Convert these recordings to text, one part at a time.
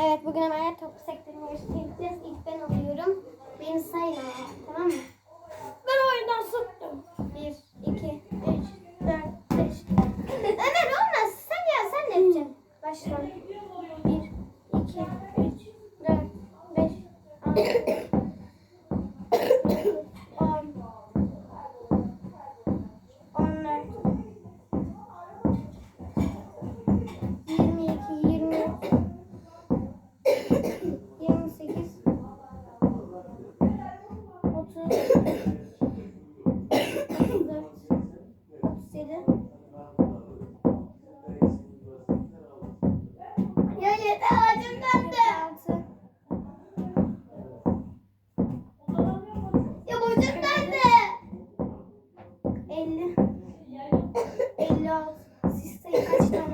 Evet bugün hemen top sektörünü göstereceğiz. İlk ben alıyorum. Beni sayın ama tamam mı? Ben oyundan sıktım. 56 Siz sayın kaç tane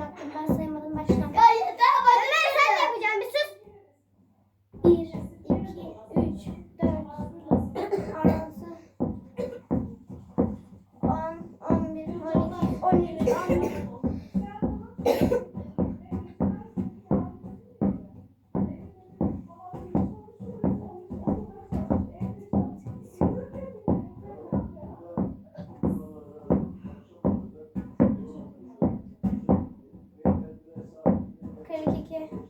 que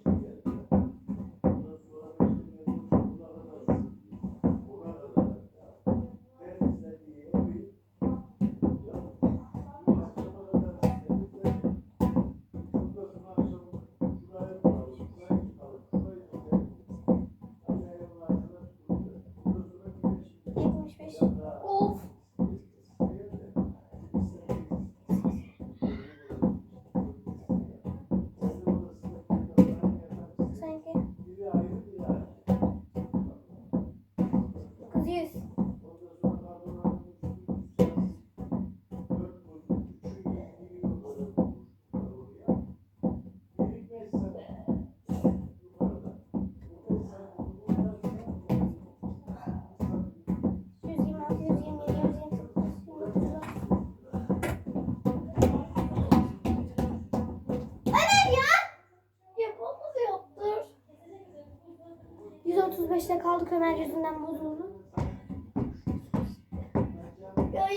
135'te kaldık Ömer yüzünden bozuldu. Ya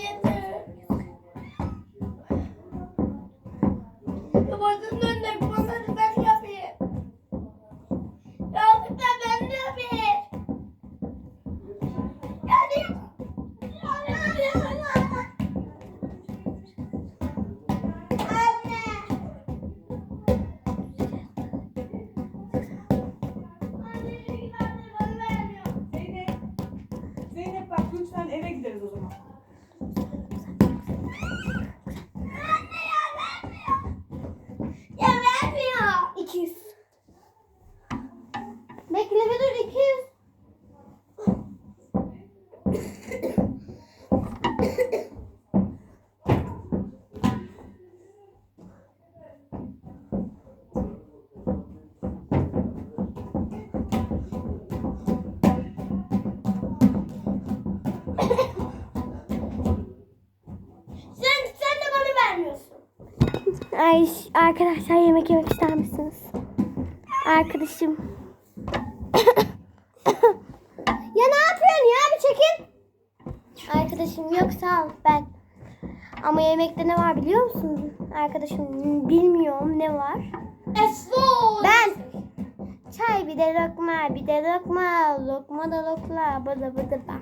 Bekle bir dur 200. Sen, sen de bana vermiyorsun. Ay arkadaşlar yemek yemek ister misiniz? Arkadaşım. Arkadaşım yok sağ ol ben. Ama yemekte ne var biliyor musun? Arkadaşım bilmiyorum ne var. Esfor. Ben. Çay bir de lokma bir de lokma. Lokma da lokla. Bıdı bıdı ba.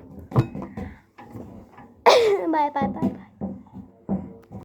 bay bay bay bay.